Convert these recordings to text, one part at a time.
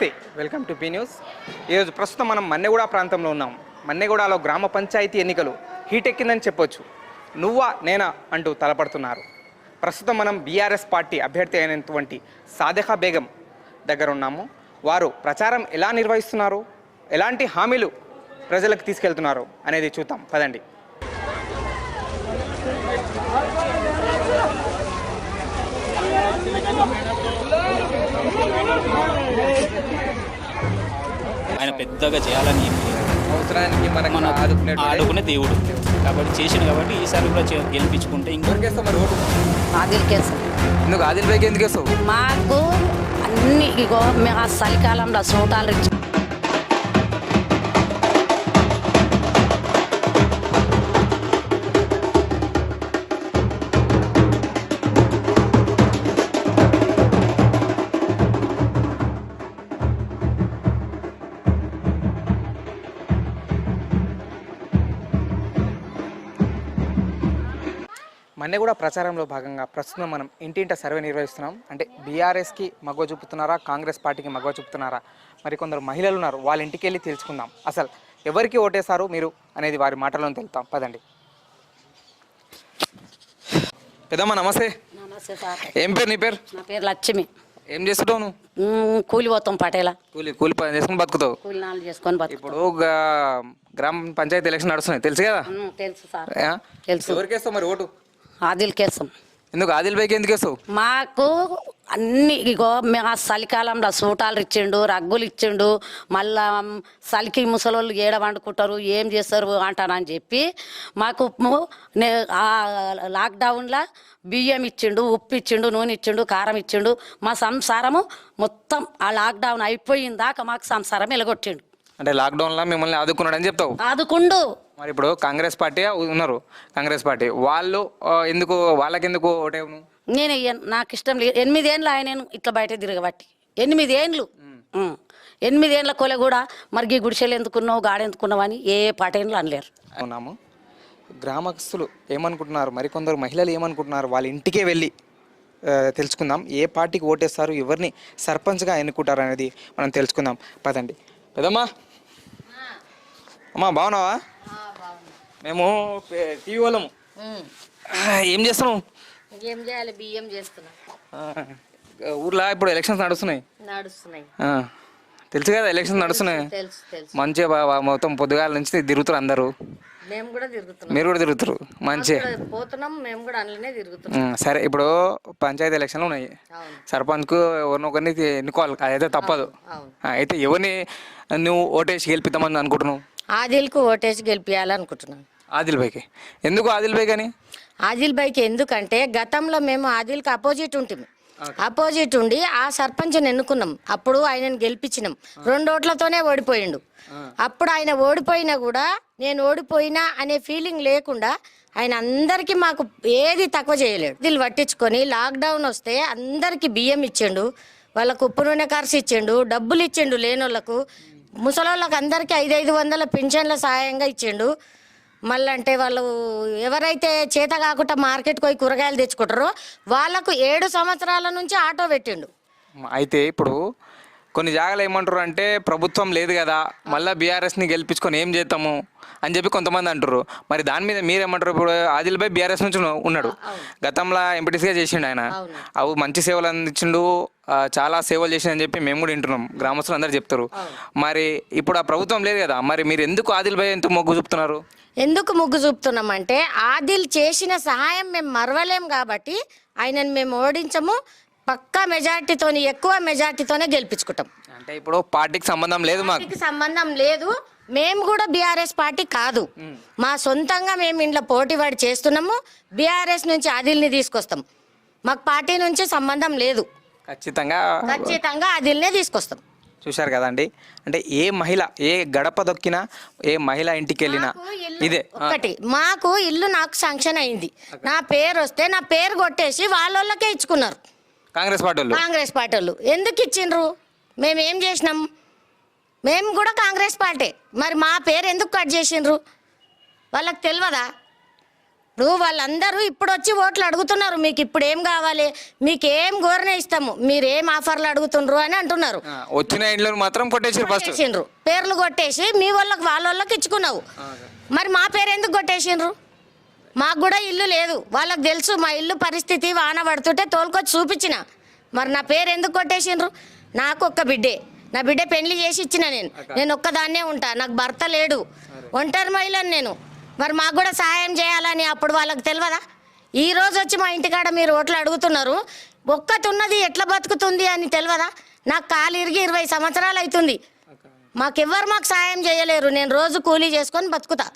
నమస్తే welcome to P news. ఈరోజు ప్రస్తుతం మనం మన్నెగూడ ప్రాంతంలో ఉన్నాం. మన్నెగూడలో గ్రామ పంచాయతీ ఎన్నికలు హీట్ ఎక్కిందని చెప్పొచ్చు. నువ్వా నేనా అంటూ తలపడుతున్నారు. ప్రస్తుతం మనం బీఆర్ఎస్ పార్టీ అభ్యర్థి అయినటువంటి సాదెహా బేగం దగ్గర ఉన్నాము వారు ప్రచారం ఎలా నిర్వహిస్తున్నారు? ఎలాంటి హామీలు ప్రజలకు తీసుకెళ్తున్నారు అనేది చూద్దాం. పదండి. ఆయన పెద్దగా చేయాలని ఏం లేదు. అవసరానికి మనకు మన ఆడుకునే దేవుడు. కాబట్టి చేసిన కాబట్టి ఈసారి కూడా గెలిపించుకుంటే ఇంకా ఎవరికి వేస్తావు మరి ఓటు? ఆదిల్ కేసు ఎందుకు ఆదిల్ బైక్ ఎందుకు వేస్తావు? మాకు అన్ని ఇగో మేము ఆ చలికాలంలో సూటాలు మొన్న కూడా ప్రచారంలో భాగంగా ప్రస్తుతం మనం ఇంటింట సర్వే నిర్వహిస్తున్నాం. అంటే బీఆర్ఎస్కి మగ్గవ చూపుతున్నారా? కాంగ్రెస్ పార్టీకి మగ్గవ చూపుతున్నారా? మరి కొందరు మహిళలు ఉన్నారు వాళ్ళ ఇంటికి వెళ్ళి తెలుసుకుందాం. అసలు ఎవరికి ఓటేశారు మీరు అనేది వారి మాటలను తెలుతాం పదండి. పెద్దమ్మ నమస్తే. నమస్తే సార్. ఏం పేరు నీ పేరు? నా పేరు లక్ష్మి. ఏం చేస్తుంటావు నువ్వు? కూలి పోతాం పటేలా. కూలి కూలి పని చేసుకుని బతుకుతావు? కూలి నాలుగు చేసుకొని బతుకు ఇప్పుడు గా- గ్రామ పంచాయతీ ఎలక్షన్ నడుస్తున్నాయి. తెలుసు కదా? తెలుసు సార్. ఆ? తెలుసు. ఎవరికి వేస్తావు మరి ఓటు? ఆదిల్ కేసం ఎందుకు? ఆదిల్ బైక్ ఎందుకు వేస్తావు మాకు అన్ని ఇగో మేము ఆ చలికాలంలో సూటాలు ఇచ్చిండు రగ్గులు ఇచ్చిండు మళ్ళా చలికి ముసలోళ్ళు ఏడ వండుకుంటారు ఏం చేస్తారు అంటానని చెప్పి మాకు నే- ఆ లాక్డౌన్లో బియ్యం ఇచ్చిండు ఉప్పు ఇచ్చిండు నూనె ఇచ్చిండు కారం ఇచ్చిండు. మా సంసారము మొత్తం ఆ లాక్డౌన్ అయిపోయిన దాకా మాకు సంసారం ఎలగొట్టిండు. అంటే లాక్డౌన్లో మిమ్మల్ని ఆదుకున్నాడని చెప్తావు? ఆదుకుండు. మరి ఇప్పుడు కాంగ్రెస్ పార్టీ ఉన్నారు. కాంగ్రెస్ పార్టీ. వాళ్ళు ఎందుకు వాళ్ళకెందుకు ఓటేవు నువ్వు నేను. నాకు ఇష్టం లేదు. ఎనిమిదేళ్ళు ఆయన ఇట్లా బయట తిరగబట్టి. ఎనిమిదేండ్లు. ఎనిమిదేండ్ల కొలె కూడా మరి ఈ గుడిసెలు ఎందుకున్నావు గాడ ఎందుకున్నావు అని ఏ పాటేళ్ళు అనలేరు. ఉన్నాము గ్రామస్తులు ఏమనుకుంటున్నారు? మరికొందరు మహిళలు ఏమనుకుంటున్నారు? వాళ్ళ ఇంటికే వెళ్ళి తెలుసుకుందాం. ఏ పార్టీకి ఓటేస్తారు? ఎవరిని సర్పంచ్గా ఎన్నుకుంటారు అనేది మనం తెలుసుకుందాం. పదండి. పెదమ్మా అమ్మా బాగున్నావా? మేము టీవీ వాళ్ళము ఏం చేస్తున్నావు? ఏం చేయాలి? బియ్యం చేస్తున్నా. ఊర్లో ఇప్పుడు ఎలక్షన్స్ నడుస్తున్నాయి. నడుస్తున్నాయి. తెలుసు కదా ఎలక్షన్స్ నడుస్తున్నాయి. మంచిగా మొత్తం పొద్దుగాల నుంచి తిరుగుతారు అందరూ. మేము కూడా తిరుగుతున్నాం. మీరు కూడా తిరుగుతారు. మంచిగా పోతున్నాం మేము కూడా అందులోనే తిరుగుతున్నాం. సరే ఇప్పుడు పంచాయతీ ఎలక్షన్లు ఉన్నాయి. సర్పంచ్కు ఎవరినో ఒకరిని తీ- ఎన్నుకోవాలి? అదైతే తప్పదు. అయితే ఎవరిని నువ్వు ఓటేసి గెలిపిద్దామని అనుకుంటున్నావు? ఆదిల్కు ఓటేసి గెలిపించాలనుకుంటున్నాను ఆదిల్ బైకి ఎందుకు ఆదిల్ బైక్ అని? ఆదిల్ బైక్ ఎందుకంటే గతంలో మేము ఆదిల్కి అపోజిట్ ఉంటుంది అపోజిట్ ఉండి ఆ సర్పంచ్ని ఎన్నుకున్నాం. అప్పుడు ఆయనను గెలిపించినాం. రెండు ఓట్లతోనే ఓడిపోయిండు. అప్పుడు ఆయన ఓడిపోయినా కూడా నేను ఓడిపోయినా అనే ఫీలింగ్ లేకుండా ఆయన అందరికీ మాకు ఏది తక్కువ చేయలేడు దీన్ని పట్టించుకొని లాక్డౌన్ వస్తే అందరికీ బియ్యం ఇచ్చిండు వాళ్ళకు ఉప్పు నూనె ఖర్చు ఇచ్చిండు డబ్బులు ఇచ్చిండు లేనోళ్ళకు ముసలోళ్ళకి అందరికీ ఐదు ఐదు వందల పింఛన్ల సహాయంగా ఇచ్చిండు. మళ్ళీ అంటే వాళ్ళు ఎవరైతే చేత కాకుండా మార్కెట్కి పోయి కూరగాయలు తెచ్చుకుంటారో వాళ్ళకు ఏడు సంవత్సరాల నుంచి ఆటో పెట్టిండు. అయితే ఇప్పుడు కొన్ని జాగాలు ఏమంటారు అంటే ప్రభుత్వం లేదు కదా మళ్ళీ బీఆర్ఎస్ని గెలిపించుకొని ఏం చేద్దాము అని చెప్పి కొంతమంది అంటారు మరి దాని మీద మీరేమంటారు ఇప్పుడు? ఆదిల్ భాయ్ బీఆర్ఎస్ నుంచి ఉన్న- ఉన్నాడు. గతంలో ఎంపీటీసీగా చేసిండు ఆయన. అవి మంచి సేవలు అందించిండు చాలా సేవలు చేసిండని చెప్పి మేము కూడా వింటున్నాం. గ్రామస్తులు అందరు చెప్తారు. మరి ఇప్పుడు ఆ ప్రభుత్వం లేదు కదా మరి మీరు ఎందుకు ఆదిల్ భాయ్ ఎంత మొగ్గు చూపుతున్నారు? ఎందుకు ముగ్గు చూపుతున్నామంటే ఆదిల్ చేసిన సహాయం మేము మరవలేం కాబట్టి ఆయనను మేము ఓడించము. పక్కా మెజార్టీతోని ఎక్కువ మెజార్టీతోనే గెలిపించుకుంటాం. అంటే ఇప్పుడు పార్టీకి సంబంధం లేదు మాకు. పార్టీకి సంబంధం లేదు. మేము కూడా బీఆర్ఎస్ పార్టీ కాదు. మా సొంతంగా మేము ఇంట్లో పోటీ పడి చేస్తున్నాము. బీఆర్ఎస్ నుంచి ఆదిల్ని తీసుకొస్తాం. మాకు పార్టీ నుంచి సంబంధం లేదు. ఖచ్చితంగా. ఖచ్చితంగా ఆదిల్నే తీసుకొస్తాం. చూశారు కదండి అంటే ఏ మహిళ ఏ గడప దొక్కినా ఏ మహిళ ఇంటికి వెళ్ళినా ఇల్లు- ఇదే. ఒకటి మాకు ఇల్లు నాకు శాంక్షన్ అయింది. నా పేరు వస్తే నా పేరు కొట్టేసి వాళ్ళకే ఇచ్చుకున్నారు. కాంగ్రెస్ పార్టీ వాళ్ళు కాంగ్రెస్ పార్టీ వాళ్ళు ఎందుకు ఇచ్చిండ్రు? మేము ఏం చేసినాం? మేము కూడా కాంగ్రెస్ పార్టీ. మరి మా పేరు ఎందుకు కట్ చేసిండ్రు? వాళ్ళకి తెలియదా? ఇప్పుడు వాళ్ళందరూ ఇప్పుడు వచ్చి ఓట్లు అడుగుతున్నారు. మీకు ఇప్పుడు ఏం కావాలి? మీకు ఏం గోరనే ఇస్తాము. మీరు ఏం ఆఫర్లు అడుగుతుండ్రు అని అంటున్నారు. వచ్చిన ఇంట్లో మాత్రం కొట్టేసిండ్రు. పేర్లు కొట్టేసి మీ వాళ్ళకి వాళ్ళ వాళ్ళకి ఇచ్చుకున్నావు. మరి మా పేరు ఎందుకు కొట్టేసిండ్రు? మాకు కూడా ఇల్లు లేదు. వాళ్ళకి తెలుసు మా ఇల్లు పరిస్థితి వాన పడుతుంటే తోలుకొచ్చి చూపించిన. మరి నా పేరు ఎందుకు కొట్టేసిండ్రు? నాకు ఒక్క బిడ్డే. నా బిడ్డ పెళ్ళి చేసి ఇచ్చిన నేను. నేను ఒక్కదాన్నే ఉంటా. నాకు భర్త లేడు. ఒంటరి మహిళను నేను. మరి మాకు కూడా సహాయం చేయాలని అప్పుడు వాళ్ళకి తెలియదా ఈ రోజు వచ్చి మా ఇంటికాడ మీరు ఓట్లు అడుగుతున్నారు. ఒక్కటి ఉన్నది ఎట్లా బతుకుతుంది అని తెలియదా నాకు కాలు ఇరిగి ఇరవై సంవత్సరాలు అవుతుంది. మాకెవ్వరు మాకు సాయం చేయలేరు. నేను రోజు కూలీ చేసుకొని బతుకుతా.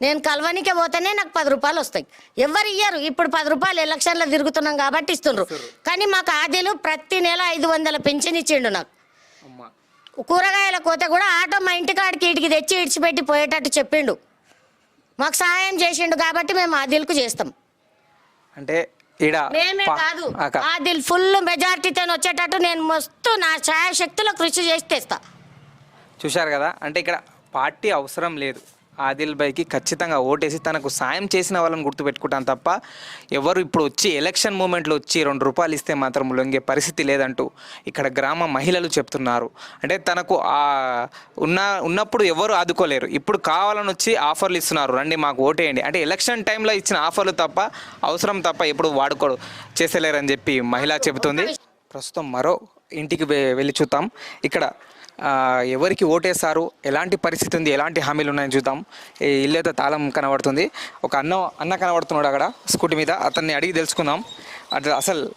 నేను కలవనికే పోతేనే నాకు పది రూపాయలు వస్తాయి. ఎవరు ఇయ్యరు? ఇప్పుడు పది రూపాయలు ఎలక్షన్లో తిరుగుతున్నాం కాబట్టి ఇస్తుండ్రు. కానీ మాకు ఆదిలు ప్రతి నెల ఐదు వందల పెన్షన్ ఇచ్చిండు నాకు. కూరగాయల కోత కూడా ఆటో మా ఇంటికాడికి ఇటుకి తెచ్చి ఇడిచిపెట్టి పోయేటట్టు చెప్పిండు. మాకు సహాయం చేసిండు కాబట్టి మేము ఆదిల్కు చేస్తాం. అంటే మేమే కాదు ఆదిల్ ఫుల్ మెజార్టీతో వచ్చేటట్టు నేను మస్తు నా ఛాయశక్తుల కృషి చేసి తెస్తా. చూశారు కదా? అంటే ఇక్కడ పార్టీ అవసరం లేదు. ఆదిల్ బైకి ఖచ్చితంగా ఓటేసి తనకు సాయం చేసిన వాళ్ళని గుర్తుపెట్టుకుంటాను తప్ప ఎవరు ఇప్పుడు వచ్చి ఎలక్షన్ మూమెంట్లో వచ్చి రెండు రూపాయలు ఇస్తే మాత్రం లొంగే పరిస్థితి లేదంటూ ఇక్కడ గ్రామ మహిళలు చెప్తున్నారు. అంటే తనకు ఆ ఉన్న ఉన్నప్పుడు ఎవరు ఆదుకోలేరు. ఇప్పుడు కావాలని వచ్చి ఆఫర్లు ఇస్తున్నారు. రండి మాకు ఓటేయండి అంటే ఎలక్షన్ టైంలో ఇచ్చిన ఆఫర్లు తప్ప అవసరం తప్ప ఎప్పుడు వాడుకోడు చేసేలేరని చెప్పి మహిళ చెబుతుంది. ప్రస్తుతం మరో ఇంటికి వెళ్ళి చూద్దాం. ఇక్కడ ఎవరికి ఓటేస్తారు ఎలాంటి పరిస్థితి ఉంది ఎలాంటి హామీలు ఉన్నాయని చూద్దాం. ఈ ఇల్లు అయితే తాళం కనబడుతుంది. ఒక అన్న అన్న కనబడుతున్నాడు అక్కడ స్కూటీ మీద. అతన్ని అడిగి తెలుసుకుందాం. అట్లా అసలు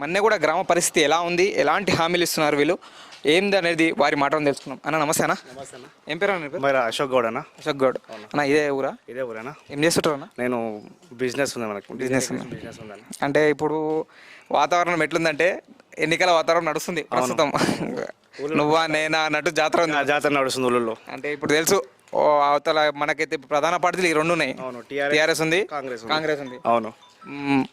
మొన్నే కూడా గ్రామ పరిస్థితి ఎలా ఉంది ఎలాంటి హామీలు ఇస్తున్నారు వీళ్ళు ఏంది అనేది వారి మాటను తెలుసుకుందాం. అన్న నమస్తే అన్న. ఏం పేరు అన్న అశోక్ గౌడ్ అన్న. అశోక్ గౌడ్. అన్న ఇదే ఊరా? ఇదే ఊరేనా? ఏం చేస్తుంటారు అన్న? నేను బిజినెస్ ఉంది మనకు. ఉందా? బిజినెస్ ఉందని అంటే ఇప్పుడు వాతావరణం ఎట్లుందంటే ఎన్నికల వాతావరణం నడుస్తుంది ప్రస్తుతం. నువ్వా నేనా అన్నట్టు జాతర ఉంది. జాతర నడుస్తుంది ఊళ్ళో. అంటే ఇప్పుడు తెలుసు ఓ అవతల మనకైతే ప్రధాన పార్టీలు ఈ రెండు ఉన్నాయి టీఆర్ఎస్ ఉంది కాంగ్రెస్. కాంగ్రెస్ ఉంది. అవును.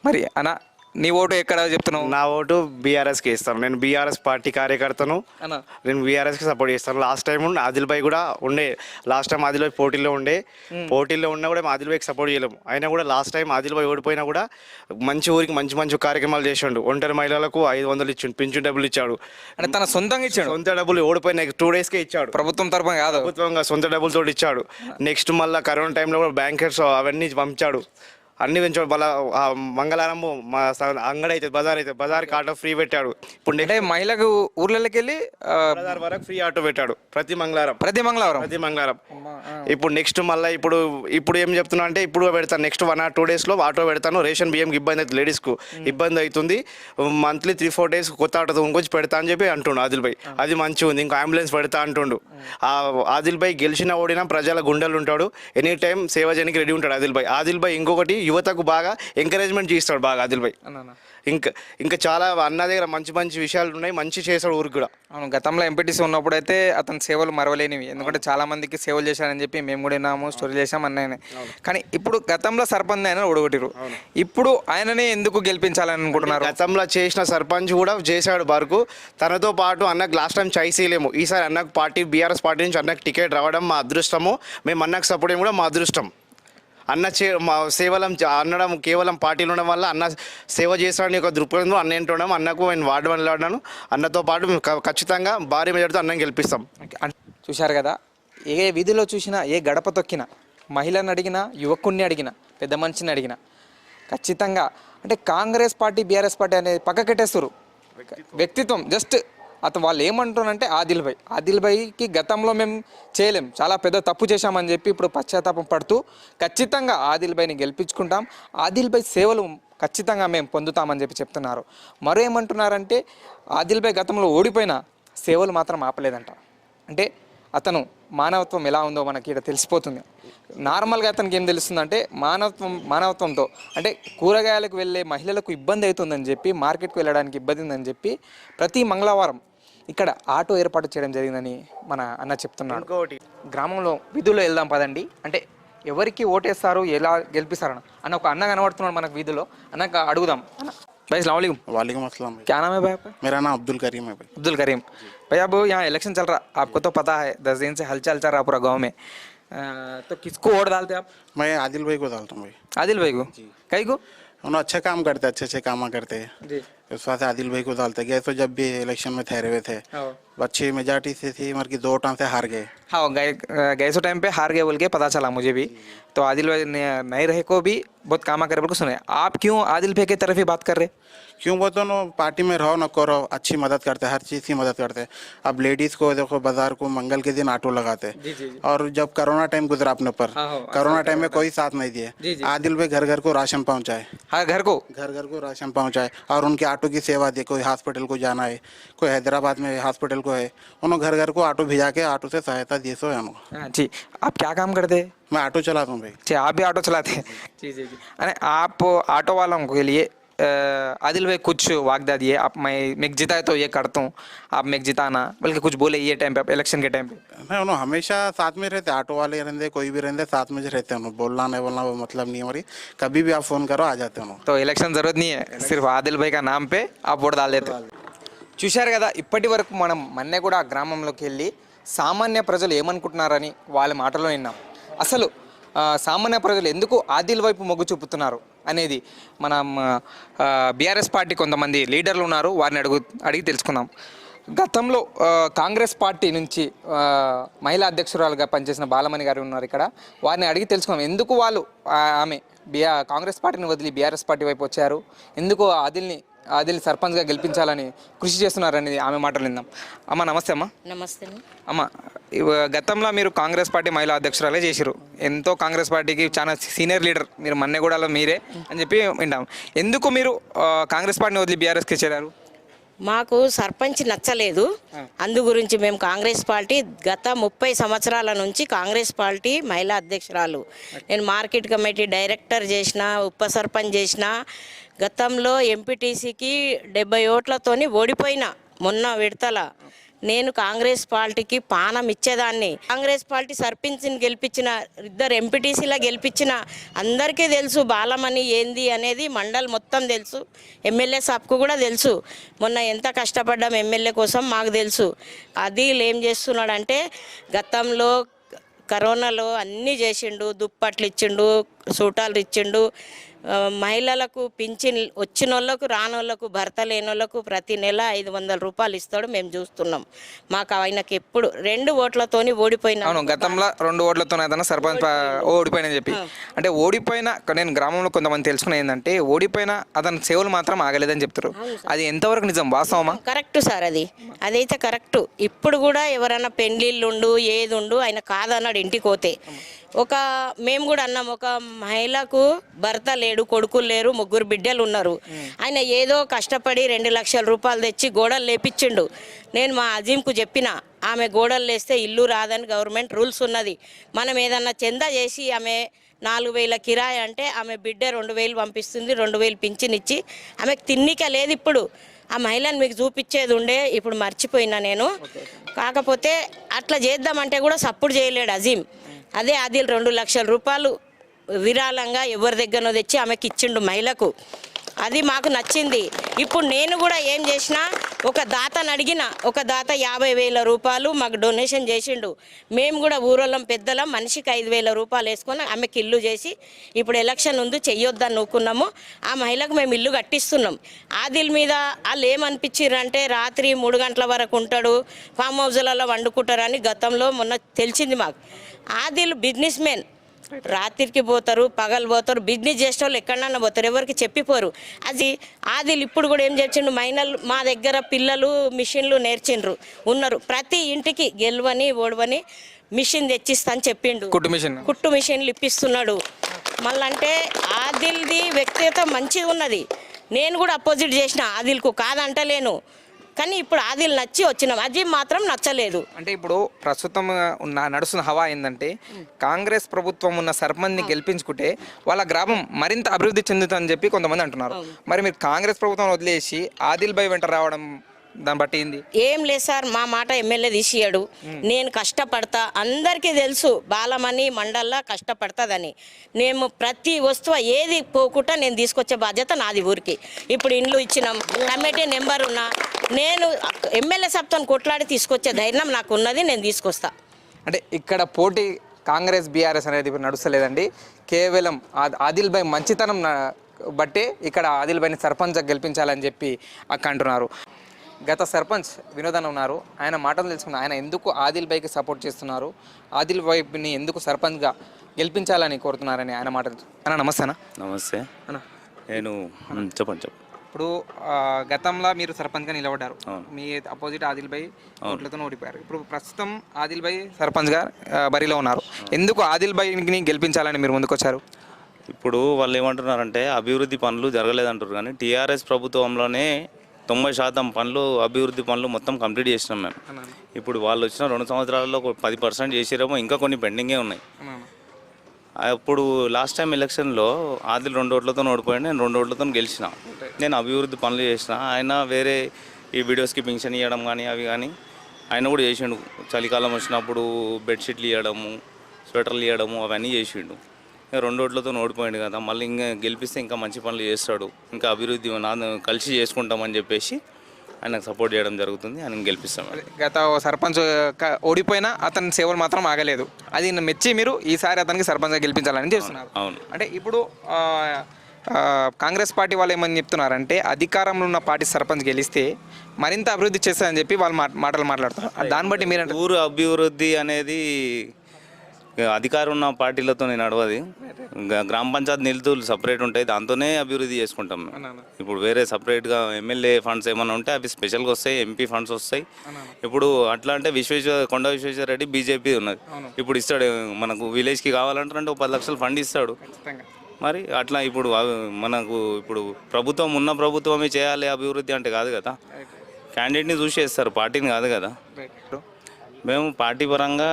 మరి అన్న నీ ఓటు ఎక్కడ చెప్తున్నావు? నా ఓటు బీఆర్ఎస్కి ఇస్తాను నేను బీఆర్ఎస్ పార్టీ కార్యకర్తను. అన్న. నేను బీఆర్ఎస్కి సపోర్ట్ చేస్తాను. లాస్ట్ టైం ఆదిల్ భాయ్ కూడా ఉండే. లాస్ట్ టైం ఆదిల్ భాయ్ పోటీలో ఉండే. పోటీలో ఉన్నా కూడా ఆదిల్ భాయ్కి సపోర్ట్ చేయలేము. అయినా కూడా లాస్ట్ టైం ఆదిల్ భాయ్ ఓడిపోయినా కూడా మంచి ఊరికి మంచి మంచి కార్యక్రమాలు చేసిండు. ఒంటరి మహిళలకు ఐదు వందలు ఇచ్చిండు. పింఛన్ డబ్బులు ఇచ్చాడు. అంటే తన సొంతంగా ఇచ్చాడు? సొంత డబ్బులు ఓడిపోయిన టూ డేస్కే ఇచ్చాడు. ప్రభుత్వం తరపున కాదు. ప్రభుత్వంగా సొంత డబ్బులతో ఇచ్చాడు. నెక్స్ట్ మళ్ళీ కరోనా టైంలో కూడా బ్యాంకర్స్ అవన్నీ పంపించాడు. అన్ని పెంచాడు మళ్ళీ మంగళవారం మా అంగడి అయితే బజార్ అయితే బజార్కి ఆటో ఫ్రీ పెట్టాడు. ఇప్పుడు అంటే నెక్స్ట్ మహిళకు ఊర్లకి వెళ్ళి బజార్ వరకు ఫ్రీ ఆటో పెట్టాడు ప్రతి మంగళవారం ప్రతి మంగళవారం ప్రతి మంగళవారం ఇప్పుడు నెక్స్ట్ మళ్ళీ ఇప్పుడు ఇప్పుడు ఏం చెప్తున్నా అంటే ఇప్పుడు పెడతాను నెక్స్ట్ వన్ ఆర్ టూ డేస్లో ఆటో పెడతాను రేషన్ బియ్యంకి ఇబ్బంది అవుతుంది లేడీస్కు ఇబ్బంది అవుతుంది మంత్లీ త్రీ ఫోర్ డేస్ కొత్త ఆటో ఇంకొచ్చి పెడతా అని చెప్పి అంటుండు ఆదిల్ భాయ్ అది మంచిగా ఉంది ఇంకా అంబులెన్స్ పెడతా అంటుండు. ఆ. ఆదిల్ భాయ్ గెలిచిన ఓడినా ప్రజల గుండెలు ఉంటాడు. ఎనీ టైం సేవ చేయడానికి రెడీ ఉంటాడు ఆదిల్ భాయ్ ఆదిల్ భాయ్ ఇంకొకటి యువతకు బాగా ఎంకరేజ్మెంట్ చేస్తాడు బాగా ఆదిల్ భాయ్. ఇంకా ఇంకా చాలా అన్న దగ్గర మంచి మంచి విషయాలు ఉన్నాయి మంచి చేస్తాడు ఊరికి కూడా. అవును గతంలో ఎంపీటీసీ ఉన్నప్పుడు అయితే అతని సేవలు మరవలేనివి. ఎందుకంటే చాలా మందికి సేవలు చేశారని చెప్పి మేము కూడా విన్నాము స్టోరీ చేసాం అన్నయ్యనే కానీ ఇప్పుడు గతంలో సర్పంచ్ ఆయన ఓడగొట్టిరు ఇప్పుడు ఆయననే ఎందుకు గెలిపించాలని అనుకుంటున్నారు గతంలో చేసిన సర్పంచ్ కూడా చేశాడు వరకు తనతో పాటు అన్నకు లాస్ట్ టైం చాయిస్ చేయలేము. ఈసారి అన్నకు పార్టీ బీఆర్ఎస్ పార్టీ నుంచి అన్నకు టికెట్ రావడం మా అదృష్టము. మేము అన్నకు సపోర్ట్ చేయడం కూడా మా అదృష్టం. అన్న చే మా సేవలం అనడం కేవలం పార్టీలు ఉండడం వల్ల అన్న సేవ చేసిన ఒక దృక్పథంలో అన్న ఏంటడం అన్నకు నేను వార్డు వెళ్ళాను అన్నతో పాటు ఖచ్చితంగా భారీ మెజార్టీతో అన్నం గెలిపిస్తాం. చూశారు కదా? ఏ వీధిలో చూసినా ఏ గడప తొక్కినా మహిళని అడిగినా యువకుణ్ణి అడిగినా పెద్ద మనిషిని అడిగినా ఖచ్చితంగా అంటే కాంగ్రెస్ పార్టీ బీఆర్ఎస్ పార్టీ అనేది పక్కకెట్టేస్తారు. వ్యక్తిత్వం జస్ట్ అతను వాళ్ళు ఏమంటున్నారంటే ఆదిల్ భాయ్ ఆదిల్ భాయ్కి గతంలో మేము చేయలేం. చాలా పెద్ద తప్పు చేశామని చెప్పి ఇప్పుడు పశ్చాత్తాపం పడుతూ ఖచ్చితంగా ఆదిల్ భాయ్ని గెలిపించుకుంటాం. ఆదిల్ భాయ్ సేవలు ఖచ్చితంగా మేము పొందుతామని చెప్పి చెప్తున్నారు. మరో ఏమంటున్నారంటే ఆదిల్ భాయ్ గతంలో ఓడిపోయిన సేవలు మాత్రం ఆపలేదంట. అంటే అతను మానవత్వం ఎలా ఉందో మనకి ఇక్కడ తెలిసిపోతుంది. నార్మల్గా అతనికి ఏం తెలుస్తుందంటే మానవత్వం మానవత్వంతో అంటే కూరగాయలకు వెళ్ళే మహిళలకు ఇబ్బంది అవుతుందని చెప్పి మార్కెట్కి వెళ్ళడానికి ఇబ్బంది ఉందని చెప్పి ప్రతి మంగళవారం ఇక్కడ ఆటో ఏర్పాటు చేయడం జరిగిందని మన అన్న చెప్తున్నాడు ఇంకోటి గ్రామంలో వీధుల్లో వెళ్దాం పదండి అంటే ఎవరికి ఓటేస్తారు ఎలా గెలిపిస్తారు అన్న అన్న ఒక అన్న కనబడుతున్నాడు మనకు వీధిలో అన్నకు అడుగుదాం అన్న भाई सलाम वालेकुम वालेकुम अस्सलाम भाई क्या नाम है भाई आपका मेरा नाम अब्दुल करीम है भाई अब्दुल करीम भाई अब यहाँ इलेक्शन चल रहा आपको तो पता है दस दिन से हलचल चल रहा पूरा गांव में आ, तो किसको वोट डालते आप मैं आदिल भाई को डालता हूँ भाई आदिल भाई को कई को उन्होंने अच्छे काम करते अच्छे अच्छे काम करते हैं वजह आदिल भाई को डालते गए तो जब भी इलेक्शन में ठहरे हुए थे हाँ। अच्छी मेजोरिटी से थी मतलब कि दो टाइम से हार गए। हाँ गए गए सो टाइम पे हार गए बोल के पता चला मुझे भी। तो आदिल भाई ने नए रहे को भी बहुत कामा करे बोल के सुने। आप क्यों आदिल भाई की तरफ़ ही बात कर रहे? क्यों वो दोनों पार्टी में रहो न करो अच्छी मदद करते हर चीज़ की मदद करते। अब लेडीज़ को देखो बाज़ार को मंगल के दिन ऑटो लगाते। जी, जी, जी। और जब कोरोना टाइम गुजरा अपने ऊपर हाँ, कोरोना टाइम में कोई साथ नहीं दिए। आदिल भाई घर घर को राशन पहुँचाए। हाँ घर को? घर घर को राशन पहुँचाए। और उनके ऑटो की सेवा दे कोई हॉस्पिटल को जाना है कोई हैदराबाद में हॉस्पिटल को है। उन्होंने घर घर को ऑटो भेजा के ऑटो से सहायता दिए सो है हाँ जी आप क्या काम करते? हैं मैं ऑटो चलाता हूँ भाई। जी आप भी ऑटो चलाते हैं? जी जी जी। अरे आप ऑटो वालों के लिए आदिल भाई कुछ वागदा दिए? आप मैं मैं जीता है तो ये करता हूँ। आप मैग जिताना बल्कि कुछ बोले ये टाइम पे आप इलेक्शन के टाइम पे। नहीं उन्होंने हमेशा साथ में रहते ऑटो वाले रहते कोई भी रहते साथ में रहते हैं बोलना नहीं बोलना वो मतलब नहीं हमारी। कभी भी आप फ़ोन करो आ जाते हो तो इलेक्शन ज़रूरत नहीं है सिर्फ़ आदिल भाई का नाम पे आप वोट डाल देते। చూశారు కదా ఇప్పటి వరకు మనం మన్నెగూడ గ్రామంలోకి వెళ్ళి సామాన్య ప్రజలు ఏమనుకుంటున్నారని వాళ్ళ మాటలో విన్నాం. అసలు సామాన్య ప్రజలు ఎందుకు ఆదిల్ వైపు మొగ్గు చూపుతున్నారు అనేది మనం బీఆర్ఎస్ పార్టీ కొంతమంది లీడర్లు ఉన్నారు వారిని అడుగు అడిగి తెలుసుకుందాం. గతంలో కాంగ్రెస్ పార్టీ నుంచి మహిళా అధ్యక్షురాలుగా పనిచేసిన బాలమణి గారు ఉన్నారు ఇక్కడ. వారిని అడిగి తెలుసుకున్నాం ఎందుకు వాళ్ళు ఆమె బిఆర్ కాంగ్రెస్ పార్టీని వదిలి బీఆర్ఎస్ పార్టీ వైపు వచ్చారు? ఎందుకు ఆదిల్ని ఆదిల్ని సర్పంచ్గా గెలిపించాలని కృషి చేస్తున్నారనేది ఆమె మాటలు విందాం. అమ్మ నమస్తే అమ్మ. నమస్తే అమ్మ గతంలో మీరు కాంగ్రెస్ పార్టీ మహిళా అధ్యక్షురాలే చేసిరు ఎంతో కాంగ్రెస్ పార్టీకి చాలా సీనియర్ లీడర్ మీరు మన్నెగూడలో మీరే అని చెప్పి వింటాం. ఎందుకు మీరు కాంగ్రెస్ పార్టీని వదిలి బీఆర్ఎస్కి చేరారు? మాకు సర్పంచ్ నచ్చలేదు. అందు గురించి మేము కాంగ్రెస్ పార్టీ గత ముప్పై సంవత్సరాల నుంచి కాంగ్రెస్ పార్టీ మహిళా అధ్యక్షురాలు. నేను మార్కెట్ కమిటీ డైరెక్టర్ చేసిన ఉప సర్పంచ్ చేసిన గతంలో ఎంపీటీసీకి డెబ్బై ఓట్లతోని ఓడిపోయిన మొన్న విడతల. నేను కాంగ్రెస్ పార్టీకి పానం ఇచ్చేదాన్ని. కాంగ్రెస్ పార్టీ సర్పంచ్ని గెలిపించిన ఇద్దరు ఎంపీటీసీలా గెలిపించిన అందరికీ తెలుసు బాలమణి ఏంది అనేది మండల్ మొత్తం తెలుసు. ఎమ్మెల్యే సాబ్కు కూడా తెలుసు. మొన్న ఎంత కష్టపడ్డాం ఎమ్మెల్యే కోసం మాకు తెలుసు. అది ఏం చేస్తున్నాడంటే గతంలో కరోనాలో అన్నీ చేసిండు దుప్పట్లు ఇచ్చిండు సూటాలు ఇచ్చిండు మహిళలకు పింఛన్ వచ్చిన వాళ్ళకు రాని వాళ్ళకు భర్త లేని వాళ్ళకు ప్రతి నెల ఐదు వందల రూపాయలు ఇస్తాడు మేము చూస్తున్నాం. మాకు ఆయనకి ఎప్పుడు రెండు ఓట్లతోని ఓడిపోయినా. అవును గతంలో రెండు ఓట్లతో ఏదైనా సర్పంచ్ ఓడిపోయినని చెప్పి. అంటే ఓడిపోయిన నేను గ్రామంలో కొంతమంది తెలుసుకున్న ఏంటంటే ఓడిపోయిన అతని సేవలు మాత్రం ఆగలేదని చెప్తారు. అది ఎంతవరకు నిజం? వాస్తవమా? కరెక్ట్ సార్ అది. అదైతే కరెక్ట్. ఇప్పుడు కూడా ఎవరైనా పెళ్ళిళ్ళు ఉండు ఏది ఉండు ఆయన కాదన్నాడు ఇంటికి పోతే. ఒక మేము కూడా అన్నాం ఒక మహిళకు భర్త లేడు కొడుకులు లేరు ముగ్గురు బిడ్డలు ఉన్నారు. ఆయన ఏదో కష్టపడి రెండు లక్షల రూపాయలు తెచ్చి గోడలు లేపించిండు. నేను మా అజీంకు చెప్పిన ఆమె గోడలు లేస్తే ఇల్లు రాదని గవర్నమెంట్ రూల్స్ ఉన్నది. మనం ఏదన్నా చందా చేసి ఆమె నాలుగు వేల కిరాయి అంటే ఆమె బిడ్డ రెండు వేలు పంపిస్తుంది రెండు వేలు పింఛన్ ఇచ్చి ఆమెకు తిన్నిక లేదు ఇప్పుడు. ఆ మహిళను మీకు చూపించేది ఉండే ఇప్పుడు మర్చిపోయినా నేను. కాకపోతే అట్లా చేద్దామంటే కూడా సపోర్ట్ చేయలేడు అజీం. అదే ఆదిల్ రెండు లక్షల రూపాయలు విరాళంగా ఎవరి దగ్గరనో తెచ్చి ఆమెకి ఇచ్చిండు మహిళకు. అది మాకు నచ్చింది. ఇప్పుడు నేను కూడా ఏం చేసిన ఒక దాతను అడిగిన ఒక దాత యాభై వేల రూపాయలు మాకు డొనేషన్ చేసిండు. మేము కూడా ఊరోళ్ళం పెద్దలం మనిషికి ఐదు వేల రూపాయలు వేసుకొని ఆమెకి ఇల్లు చేసి ఇప్పుడు ఎలక్షన్ ఉంది చెయ్యొద్దని నూకున్నాము. ఆ మహిళకు మేము ఇల్లు కట్టిస్తున్నాం. ఆదిల్ మీద వాళ్ళు ఏమనిపించారంటే రాత్రి మూడు గంటల వరకు ఉంటాడు ఫామ్ హౌస్లలో వండుకుంటారని గతంలో మొన్న తెలిసింది మాకు. ఆదిల్ బిజినెస్ మ్యాన్ రాత్రికి పోతారు పగలు పోతారు బిజినెస్ చేసే వాళ్ళు ఎక్కడన్నా పోతారు ఎవరికి చెప్పిపోరు. అది ఆదిల్ ఇప్పుడు కూడా ఏం చేసిండు? మైనల్ మా దగ్గర పిల్లలు మిషన్లు నేర్చిండ్రు. ఉన్నారు. ప్రతి ఇంటికి గెలవని ఓడవని మిషన్ తెచ్చిస్తా అని చెప్పిండు. కుట్టు మిషన్. కుట్టు మిషన్లు ఇప్పిస్తున్నాడు. మళ్ళంటే ఆదిల్ది వ్యక్తిగత మంచిగా ఉన్నది నేను కూడా అపోజిట్ చేసిన. ఆదిల్కు కాదంటలేను. కానీ ఇప్పుడు ఆదిల్ నచ్చి వచ్చినాం. అజీం మాత్రం నచ్చలేదు. అంటే ఇప్పుడు ప్రస్తుతం ఉన్న నడుస్తున్న హవా ఏంటంటే కాంగ్రెస్ ప్రభుత్వం ఉన్న సర్పంచ్ని గెలిపించుకుంటే వాళ్ళ గ్రామం మరింత అభివృద్ధి చెందుతుందని చెప్పి కొంతమంది అంటున్నారు. మరి మీరు కాంగ్రెస్ ప్రభుత్వం వదిలేసి ఆదిల్ బై వెంట రావడం దాన్ని బట్టి ఏంది? ఏం లేదు సార్ మా మాట ఎమ్మెల్యే తీసియాడు నేను కష్టపడతా. అందరికీ తెలుసు బాలమణి మండల్లా కష్టపడతాదని. మేము ప్రతి వస్తువు ఏది పోకుండా నేను తీసుకొచ్చే బాధ్యత నాది ఊరికి. ఇప్పుడు ఇండ్లు ఇచ్చినాం కమిటీ నెంబర్ ఉన్నా నేను ఎమ్మెల్యే సబ్తో కొట్లాడి తీసుకొచ్చే ధైర్యం నాకు ఉన్నది నేను తీసుకొస్తా. అంటే ఇక్కడ పోటీ కాంగ్రెస్ బీఆర్ఎస్ అనేది ఇప్పుడు నడుస్తలేదండి. కేవలం ఆదిల్ భాయ్ మంచితనం బట్టే ఇక్కడ ఆదిల్ భాయ్ని సర్పంచ్ గెలిపించాలని చెప్పి అక్క అంటున్నారు గత సర్పంచ్ వినోదన్ ఉన్నారు. ఆయన మాటలు తెలుసుకున్న ఆయన ఎందుకు ఆదిల్ భాయ్కి సపోర్ట్ చేస్తున్నారు? ఆదిల్ భాయ్ని ఎందుకు సర్పంచ్గా గెలిపించాలని కోరుతున్నారని ఆయన మాటలు అన్న నమస్తే అన్న. నమస్తే. అన్న. నేను చెప్పండి చెప్పండి. ఇప్పుడు గతంలో మీరు సర్పంచ్గా నిలబడ్డారు. మీ అపోజిట్ ఆదిల్ భాయ్ ఓట్లతో ఓడిపోయారు. ఇప్పుడు ప్రస్తుతం ఆదిల్ భాయ్ సర్పంచ్గా బరిలో ఉన్నారు. ఎందుకు ఆదిల్ భాయ్ని గెలిపించాలని మీరు ముందుకు వచ్చారు ఇప్పుడు వాళ్ళు ఏమంటున్నారంటే అభివృద్ధి పనులు జరగలేదంటారు కానీ టీఆర్ఎస్ ప్రభుత్వంలోనే తొంభై శాతం పనులు అభివృద్ధి పనులు మొత్తం కంప్లీట్ చేసినాం మేము. ఇప్పుడు వాళ్ళు వచ్చిన రెండు సంవత్సరాల్లో ఒక పది పర్సెంట్ చేసిరేమో ఇంకా కొన్ని పెండింగే ఉన్నాయి. అప్పుడు లాస్ట్ టైం ఎలక్షన్లో ఆదిల్ రెండు ఓట్లతో ఓడిపోయాడు నేను రెండు ఓట్లతో గెలిచిన. నేను అభివృద్ధి పనులు చేసిన ఆయన వేరే ఈ వీడియోస్కి పింఛన్ ఇవ్వడం కానీ అవి కానీ ఆయన కూడా చేసిండు. చలికాలం వచ్చినప్పుడు బెడ్షీట్లు ఇవ్వడము స్వెటర్లు ఇవ్వడము అవన్నీ చేసిండు. రెండు ఓట్లతో ఓడిపోయాడు కదా మళ్ళీ ఇంకా గెలిపిస్తే ఇంకా మంచి పనులు చేస్తాడు ఇంకా అభివృద్ధి నా కలిసి చేసుకుంటామని చెప్పేసి ఆయనకు సపోర్ట్ చేయడం జరుగుతుంది ఆయన గెలిపిస్తాం. గత సర్పంచ్ ఓడిపోయినా అతని సేవలు మాత్రం ఆగలేదు. అది మెచ్చి మీరు ఈసారి అతనికి సర్పంచ్గా గెలిపించాలని చేస్తున్నారు. అవును అంటే ఇప్పుడు కాంగ్రెస్ పార్టీ వాళ్ళు ఏమని చెప్తున్నారంటే అధికారంలో ఉన్న పార్టీ సర్పంచ్ గెలిస్తే మరింత అభివృద్ధి చేస్తారని చెప్పి వాళ్ళు మాటలు మాట్లాడుతున్నారు. దాన్ని బట్టి మీరంటే ఊరు అభివృద్ధి అనేది అధికారం ఉన్న పార్టీలతో నడవది. గ- గ్రామ పంచాయతీ నిధులు సపరేట్ ఉంటాయి. దాంతోనే అభివృద్ధి చేసుకుంటాం మేము. ఇప్పుడు వేరే సపరేట్గా ఎమ్మెల్యే ఫండ్స్ ఏమైనా ఉంటే అవి స్పెషల్గా వస్తాయి ఎంపీ ఫండ్స్ వస్తాయి. ఇప్పుడు అట్లా అంటే విశ్వేశ్వర కొండ విశ్వేశ్వర రెడ్డి బీజేపీ ఉన్నది. ఇప్పుడు ఇస్తాడు మనకు విలేజ్కి కావాలంటారంటే ఒక పది లక్షలు ఫండ్ ఇస్తాడు. మరి అట్లా ఇప్పుడు మనకు ఇప్పుడు ప్రభుత్వం ఉన్న ప్రభుత్వమే చేయాలి అభివృద్ధి అంటే కాదు కదా. క్యాండిడేట్ని చూసి చేస్తారు పార్టీని కాదు కదా. మేము పార్టీ పరంగా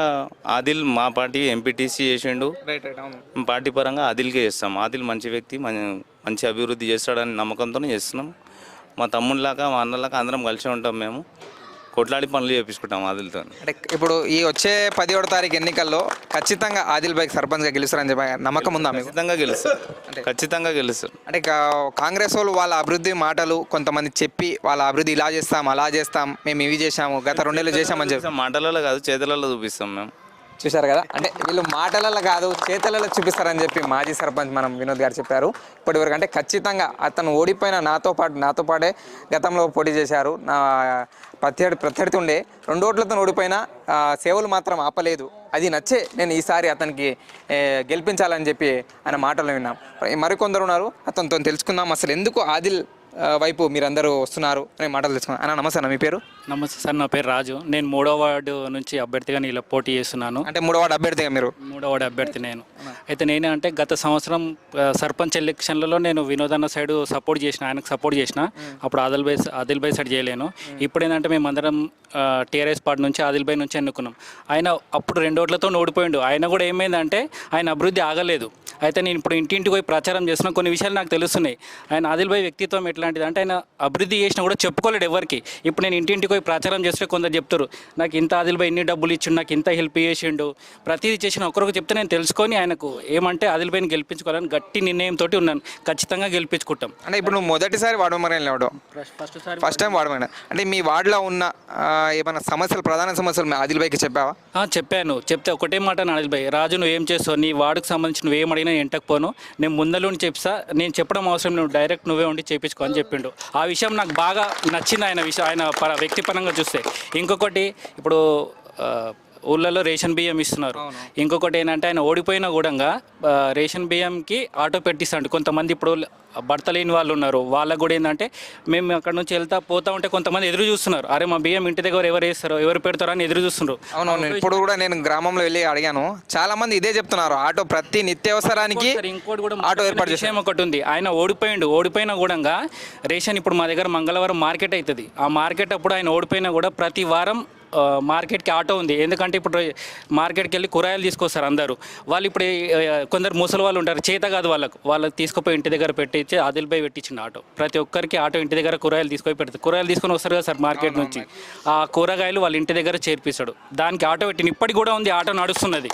ఆదిల్ మా పార్టీ ఎంపీటీసీ చేసిండు. పార్టీ పరంగా ఆదిల్కే చేస్తాం. ఆదిల్ మంచి వ్యక్తి మంచి అభివృద్ధి చేస్తాడని నమ్మకంతోనే చేస్తున్నాం. మా తమ్ముళ్ళలాగా మా అన్నలాగా అందరం కలిసి ఉంటాం మేము. కొట్లాడి పనులు చేపించుకుంటాం ఆదిల్తో. అంటే ఇప్పుడు ఈ వచ్చే పదిహేడు తారీఖు ఎన్నికల్లో ఖచ్చితంగా ఆదిల్ బైక్ సర్పంచ్గా గెలుస్తారని చెప్పి నమ్మకం ఉందా మీకు? ఖచ్చితంగా గెలుస్తారు ఖచ్చితంగా గెలుస్తారు అంటే కా- కాంగ్రెస్ వాళ్ళు వాళ్ళ అభివృద్ధి మాటలు కొంతమంది చెప్పి వాళ్ళ అభివృద్ధి ఇలా చేస్తాం అలా చేస్తాం మేము ఇవి చేసాము గత రెండేళ్ళు చేసామని చెప్పి. మాటలలో కాదు చేతులలో చూపిస్తాం మేము. చూశారు కదా? అంటే వీళ్ళు మాటలలో కాదు చేతలలో చూపిస్తారని చెప్పి మాజీ సర్పంచ్ మనం వినోద్ గారు చెప్పారు. ఇప్పటివరకు అంటే ఖచ్చితంగా అతను ఓడిపోయిన నాతో పాటు నాతో పాటే గతంలో పోటీ చేశారు. నా ప్రత్యర్థి ప్రత్యర్థి ఉండే రెండు ఓట్లతో ఓడిపోయినా సేవలు మాత్రం ఆపలేదు. అది నచ్చే నేను ఈసారి అతనికి గెలిపించాలని చెప్పి ఆయన మాటలు విన్నాం. మరికొందరు ఉన్నారు. అతనితో తెలుసుకుందాం. అసలు ఎందుకు ఆదిల్ వైపు మీరందరూ వస్తున్నారు అనే మాటలు తెలుసుకుందాం అన్న నమస్తే అన్న మీ పేరు? నమస్తే సార్ నా పేరు రాజు. నేను మూడో వార్డు నుంచి అభ్యర్థిగా ఇలా పోటీ చేస్తున్నాను. అంటే మూడో వార్డు అభ్యర్థిగా మీరు? మూడో వార్డు అభ్యర్థి నేను. అయితే నేనే అంటే గత సంవత్సరం సర్పంచ్ ఎలక్షన్లలో నేను వినోదన్న సైడ్ సపోర్ట్ చేసిన ఆయనకు సపోర్ట్ చేసిన. అప్పుడు Adil by Adil by side చేయలేను. ఇప్పుడు ఏంటంటే మేమందరం టీఆర్ఎస్ పార్టీ నుంచి ఆదిల్ బై నుంచి ఎన్నుకున్నాం. ఆయన అప్పుడు రెండు ఓట్లతో ఓడిపోయిండు. ఆయన కూడా ఏమైందంటే ఆయన అభివృద్ధి ఆగలేదు. అయితే నేను ఇప్పుడు ఇంటింటికి పోయి ప్రచారం చేస్తున్నా. కొన్ని విషయాలు నాకు తెలుస్తున్నాయి. ఆయన ఆదిల్ భాయ్ వ్యక్తిత్వం ఎట్లాంటిది అంటే ఆయన అభివృద్ధి చేసినా కూడా చెప్పుకోలేడు ఎవరికి. ఇప్పుడు నేను ఇంటింటికి పోయి ప్రచారం చేస్తే కొందరు చెప్తారు నాకు ఇంత ఆదిల్ భాయ్ ఇన్ని డబ్బులు ఇచ్చిండు నాకు ఇంత హెల్ప్ చేసిండు. ప్రతిదీ చేసిన ఒకరికి చెప్తే నేను తెలుసుకొని ఆయనకు ఏమంటే ఆదిల్ భాయ్ని గెలిపించుకోవాలని గట్టి నిర్ణయంతో ఉన్నాను. ఖచ్చితంగా గెలిపించుకుంటాం. అంటే ఇప్పుడు నువ్వు మొదటిసారి మెంబర్ నిలవడం ఫస్ట్ ఫస్ట్ టైం వాడమైన అంటే మీ వార్డులో ఉన్న ఏమైనా సమస్యలు ప్రధాన సమస్యలు ఆదిల్ బైకి చెప్పావా? చెప్పాను. చెప్తే ఒకటే మాట నాదిల్ భాయ్. రాజు నువ్వు ఏం చేస్తావు? నీ వార్డుకు సంబంధించి నువ్వు అడిగినా నేను ఎంటకపోను నేను ముందలుండి చెప్తా నేను చెప్పడం అవసరం నువ్వు డైరెక్ట్ నువ్వే ఉండి చేపించుకో అని చెప్పిండు. ఆ విషయం నాకు బాగా నచ్చింది ఆయన విషయం ఆయన పర వ్యక్తిపరంగా చూస్తే. ఇంకొకటి ఇప్పుడు ఊళ్ళలో రేషన్ బియ్యం ఇస్తున్నారు. ఇంకొకటి ఏంటంటే ఆయన ఓడిపోయిన కూడా రేషన్ బియ్యంకి ఆటో పెట్టిస్తాడు కొంతమంది ఇప్పుడు భర్త లేని వాళ్ళు ఉన్నారు. వాళ్ళకు కూడా ఏంటంటే మేము అక్కడ నుంచి వెళ్తా పోతా ఉంటే కొంతమంది ఎదురు చూస్తున్నారు. అరే మా బియ్యం ఇంటి దగ్గర ఎవరు వేస్తారో ఎవరు పెడతారో అని ఎదురు చూస్తున్నారు అవునవును. ఇప్పుడు కూడా నేను గ్రామంలో వెళ్ళి అడిగాను. చాలా మంది ఇదే చెప్తున్నారు. ఆటో ప్రతి నిత్యావసరానికి సార్ ఇంకోటి కూడా ఆటో ఏర్పాటు విషయం ఒకటి ఉంది. ఆయన ఓడిపోయిండు. ఓడిపోయినా కూడా రేషన్ ఇప్పుడు మా దగ్గర మంగళవారం మార్కెట్ అవుతుంది. ఆ మార్కెట్ అప్పుడు ఆయన ఓడిపోయినా కూడా ప్రతి వారం మార్కెట్కి ఆటో ఉంది. ఎందుకంటే ఇప్పుడు మార్కెట్కి వెళ్ళి కూరగాయలు తీసుకొస్తారు అందరూ. వాళ్ళు ఇప్పుడు కొందరు ముసలి వాళ్ళు ఉంటారు. చేత కాదు వాళ్ళకు. వాళ్ళకి తీసుకుపోయి ఇంటి దగ్గర పెట్టించి ఆదిల్పై పెట్టించిన ఆటో. ప్రతి ఒక్కరికి ఆటో ఇంటి దగ్గర కూరగాయలు తీసుకొని పెడతారు. కూరగాయలు తీసుకొని వస్తారు కదా సార్ మార్కెట్ నుంచి. ఆ కూరగాయలు వాళ్ళ ఇంటి దగ్గర చేర్పిస్తాడు. దానికి ఆటో పెట్టిన ఇప్పటికి కూడా ఉంది. ఆటో నడుస్తున్నది.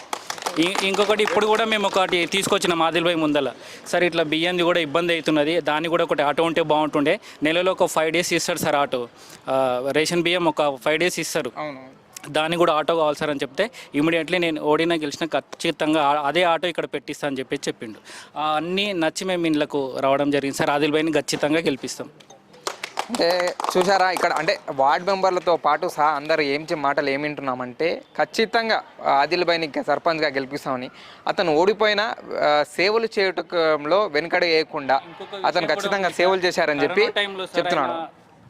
ఇంకొకటి ఇప్పుడు కూడా మేము ఒకటి తీసుకొచ్చిన మాదిల్బాయి ముందల. సరే ఇట్లా బియ్యంది కూడా ఇబ్బంది అవుతున్నది. దాన్ని కూడా ఒకటి ఆటో ఉంటే బాగుంటుండే. నెలలో ఒక ఫైవ్ డేస్ ఇస్తాడు సార్ ఆటో. రేషన్ బియ్యం ఒక ఫైవ్ డేస్ ఇస్తారు. దాన్ని కూడా ఆటో కావాలి సార్ అని చెప్తే ఇమీడియట్లీ నేను ఓడినా గెలిచిన ఖచ్చితంగా అదే ఆటో ఇక్కడ పెట్టిస్తా అని చెప్పి చెప్పిండు. ఆ అన్నీ నచ్చి మేము ఇండ్లకు రావడం జరిగింది సార్. ఆదిల్ భాయ్ని ఖచ్చితంగా గెలిపిస్తాం. అంటే చూసారా ఇక్కడ అంటే వార్డ్ మెంబర్లతో పాటు సహా అందరు ఏం చె- మాటలు ఏమి వింటున్నామంటే ఖచ్చితంగా ఆదిల్ బైని సర్పంచ్గా గెలిపిస్తామని. అతను ఓడిపోయిన సేవలు చేయటంలో వెనుకడ వేయకుండా అతను ఖచ్చితంగా సేవలు చేశారని చెప్పి